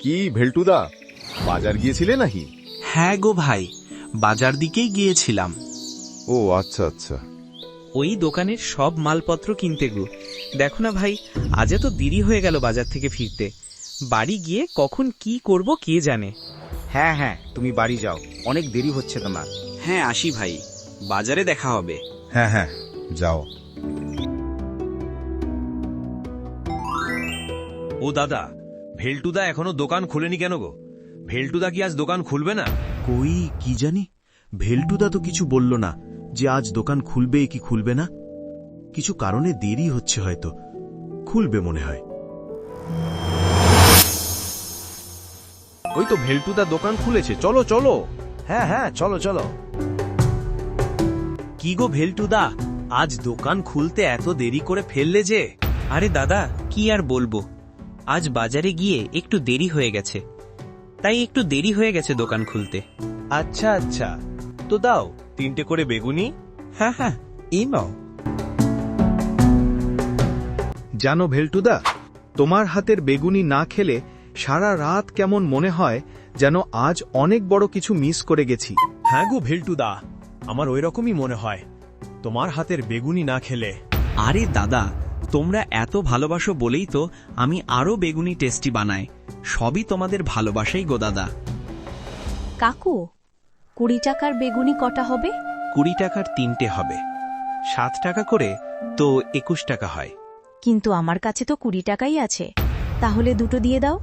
কি ভেলটুদা? বাজার গিয়েছিলে নাকি? হ্যাঁ গো ভাই বাজার দিকেই গিয়েছিলাম। ও আচ্ছা আচ্ছা। ওই দোকানের সব মালপত্র কিনতে গো। দেখো না ভাই আজ এত দেরি হয়ে গেল বাজার থেকে ফিরতে। বাড়ি গিয়ে কখন কি করব কে জানে? হ্যাঁ হ্যাঁ তুমি বাড়ি যাও। অনেক দেরি হচ্ছে তোমার। হ্যাঁ আসি ভাই। বাজারে দেখা হবে। হ্যাঁ হ্যাঁ যাও। ও দাদা ভেলটুদা এখনও দোকান খুলেনি কেন গো? ভেলটুদা কি আজ দোকান খুলবে না? কই কি জানি? ভেলটুদা তো কিছু বলল না যে আজ দোকান খুলবে কি খুলবে না। কিছু কারণে দেরি হচ্ছে হয়তো। খুলবে মনে হয়। ওই তো ভেলটুদা দোকান খুলেছে চলো চলো। হ্যাঁ হ্যাঁ চলো চলো। কি গো ভেলটুদা আজ দোকান খুলতে এত দেরি করে ফেললে যে? আরে দাদা কি আর বলব? আজ বাজারে গিয়ে একটু দেরি হয়ে গেছে। তাই একটু দেরি হয়ে গেছে দোকান খুলতে। আচ্ছা আচ্ছা। তো দাও তিনটে করে বেগুনি। হ্যাঁ হ্যাঁ এই নাও। জানো ভেলটুদা তোমার হাতের বেগুনি না খেলে সারা রাত কেমন মনে হয় যেন আজ অনেক বড় কিছু মিস করে গেছি। হ্যাঁ গো ভেলটুদা আমার ওই রকমই মনে হয় তোমার হাতের বেগুনি না খেলে। আরে দাদা তোমরা এত ভালোবাসো বলেই তো আমি আরও বেগুনি টেস্টি বানাই। সবই তোমাদের ভালোবাসাই গো দাদা। কাকু কুড়ি টাকার বেগুনি কটা হবে? কুড়ি টাকার তিনটে হবে। সাত টাকা করে তো একুশ টাকা হয়। কিন্তু আমার কাছে তো কুড়ি টাকাই আছে। তাহলে দুটো দিয়ে দাও।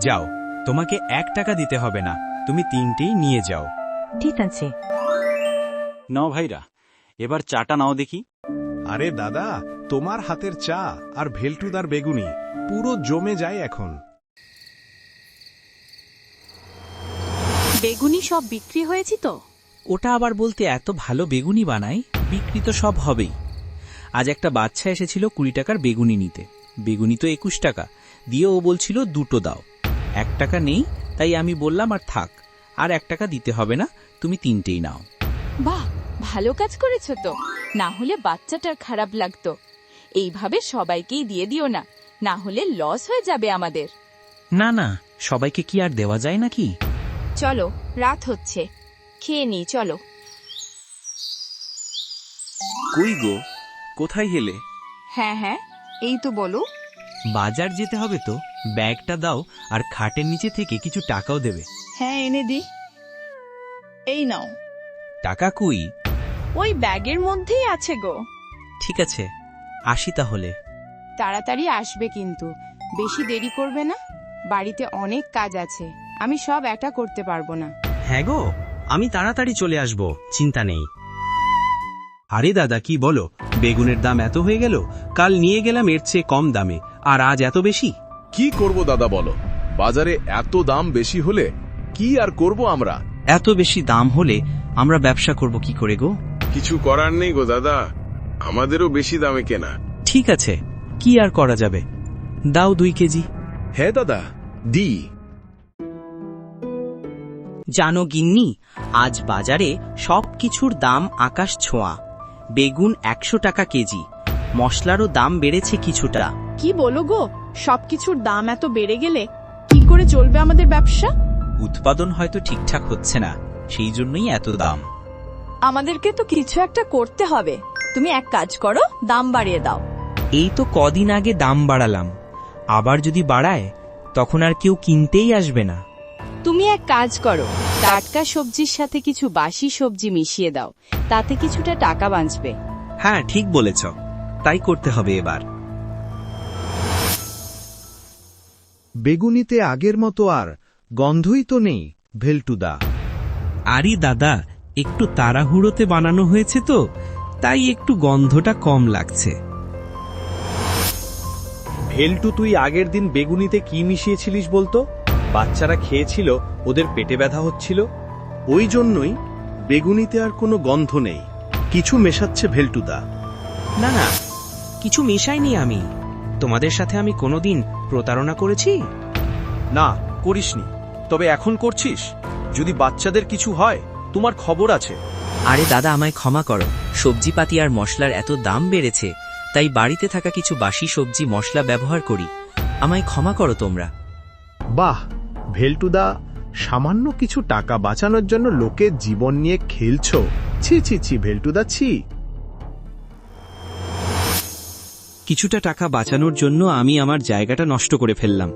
যাও তোমাকে এক টাকা দিতে হবে না তুমি তিনটেই নিয়ে যাও। ঠিক আছে। নাও ভাইরা এবার চাটা নাও দেখি। আরে দাদা তোমার হাতের চা আর ভেলটুদার বেগুনি পুরো জমে যায় এখন। বেগুনি সব বিক্রি হয়েছি তো? ওটা আবার বলতে এত ভালো বেগুনি বানাই বিক্রি তো সব হবেই। আজ একটা বাচ্চা এসেছিল কুড়ি টাকার বেগুনি নিতে। বেগুনি তো একুশ টাকা। দিয়ে ও বলছিল দুটো দাও। এক টাকা নেই তাই আমি বললাম আর থাক আর এক টাকা দিতে হবে না তুমি তিনটেই নাও। বাহ ভালো কাজ করেছ তো। না হলে বাচ্চাটার খারাপ লাগতো। এইভাবে সবাইকেই দিয়ে দিও না। না হলে লস হয়ে যাবে আমাদের। না না সবাইকে কি আর দেওয়া যায় নাকি? চলো রাত হচ্ছে। খেয়ে নি চলো। কই গো? কোথায় হেলে হ্যাঁ হ্যাঁ এই তো বলো। বাজার যেতে হবে তো। ব্যাগটা দাও আর খাটের নিচে থেকে কিছু টাকাও দেবে। হ্যাঁ এনে দি। এই নাও। টাকা কুই? ওই ব্যাগের মধ্যেই আছে গো। ঠিক আছে। আসি তাহলে। তাড়াতাড়ি আসবে কিন্তু। বেশি দেরি করবে না। বাড়িতে অনেক কাজ আছে। আমি সব একা করতে পারব না। হ্যাঁ গো আমি তাড়াতাড়ি চলে আসব চিন্তা নেই। আরে দাদা কি বলো? বেগুনের দাম এত হয়ে গেল কাল নিয়ে গেলাম এর চেয়ে কম দামে আর আজ এত বেশি? কি করব দাদা বলো? বাজারে এত দাম বেশি হলে কি আর করব আমরা? এত বেশি দাম হলে আমরা ব্যবসা করব কি করে গো? কিছু করার নেই গো দাদা। আমাদেরও বেশি দামে কেনা। ঠিক আছে কি আর করা যাবে? দাও দুই কেজি। হ্যাঁ দাদা দি জানো গিন্নি আজ বাজারে সব কিছুর দাম আকাশ ছোঁয়া। বেগুন একশো টাকা কেজি মশলারও দাম বেড়েছে কিছুটা। কি বলো গো সবকিছুর দাম এত বেড়ে গেলে কি করে চলবে আমাদের ব্যবসা? উৎপাদন হয়তো ঠিকঠাক হচ্ছে না সেই জন্যই এত দাম। আমাদেরকে তো কিছু একটা করতে হবে। তুমি এক কাজ করো দাম বাড়িয়ে দাও। এই তো কদিন আগে দাম বাড়ালাম। আবার যদি বাড়ায় তখন আর কেউ কিনতেই আসবে না। তুমি এক কাজ করো টাটকা সবজির সাথে কিছু বাসি সবজি মিশিয়ে দাও তাতে কিছুটা টাকা বাঁচবে। হ্যাঁ ঠিক বলেছ। তাই করতে হবে এবার। বেগুনিতে আগের মতো আর গন্ধই তো নেই ভেলটুদা। আরে দাদা একটু তাড়াহুড়োতে বানানো হয়েছে তো তাই একটু গন্ধটা কম লাগছে। ভেলটু তুই আগের দিন বেগুনিতে কি মিশিয়েছিলিস বলতো? বাচ্চারা খেয়েছিল ওদের পেটে ব্যথা হচ্ছিল। ওই জন্যই বেগুনিতে আর কোনো গন্ধ নেই। কিছু মেশাচ্ছে ভেলটুদা। না না কিছু মেশাইনি আমি। তোমাদের সাথে আমি কোনোদিন প্রতারণা করেছি? না করিসনি। তবে এখন করছিস? যদি বাচ্চাদের কিছু হয় তোমার খবর আছে। আরে দাদা আমায় ক্ষমা করো। সবজিপাতি আর মশলার এত দাম বেড়েছে তাই বাড়িতে থাকা কিছু বাসি সবজি মশলা ব্যবহার করি। আমায় ক্ষমা করো তোমরা। বাহ ভেলটুদা সামান্য কিছু টাকা বাঁচানোর জন্য লোকের জীবন নিয়ে খেলছো। ছি ছি ছি ভেলটুদা ছি। কিছুটা টাকা বাঁচানোর জন্য আমি আমার জায়গাটা নষ্ট করে ফেললাম।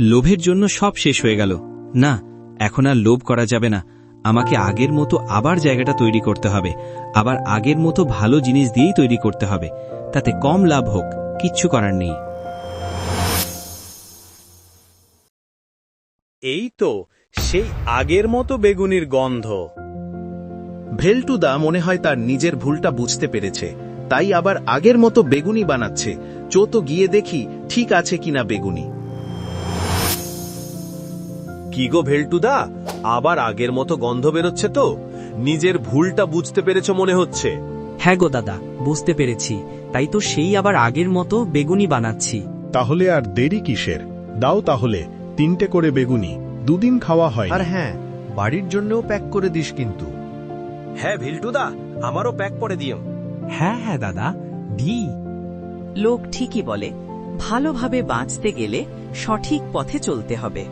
লোভের জন্য সব শেষ হয়ে গেল। না এখন আর লোভ করা যাবে না। আমাকে আগের মতো আবার জায়গাটা তৈরি করতে হবে। আবার আগের মতো ভালো জিনিস দিয়েই তৈরি করতে হবে। তাতে কম লাভ হোক কিচ্ছু করার নেই। এই তো সেই আগের মতো বেগুনির গন্ধ। ভেলটুদা মনে হয় তার নিজের ভুলটা বুঝতে পেরেছে। তাই আবার আগের মতো বেগুনি বানাচ্ছে। চো তো গিয়ে দেখি ঠিক আছে কিনা বেগুনি। কি গো ভেলটুদা? আবার আগের মতো গন্ধ বেরোচ্ছে তো? নিজের ভুলটা বুঝতে পেরেছ মনে হচ্ছে? হ্যাঁ গো দাদা বুঝতে পেরেছি। তাই তো সেই আবার আগের মতো বেগুনি বানাচ্ছি। তাহলে আর দেরি কিসের? দাও তাহলে তিনটে করে বেগুনি। দুদিন খাওয়া হয় আর হ্যাঁ বাড়ির জন্যও প্যাক করে দিস কিন্তু। হ্যাঁ ভেলটুদা আমারও প্যাক করে দিও। হ্যাঁ হ্যাঁ দাদা দি লোক ঠিকই বলে ভালোভাবে বাঁচতে গেলে সঠিক পথে চলতে হবে।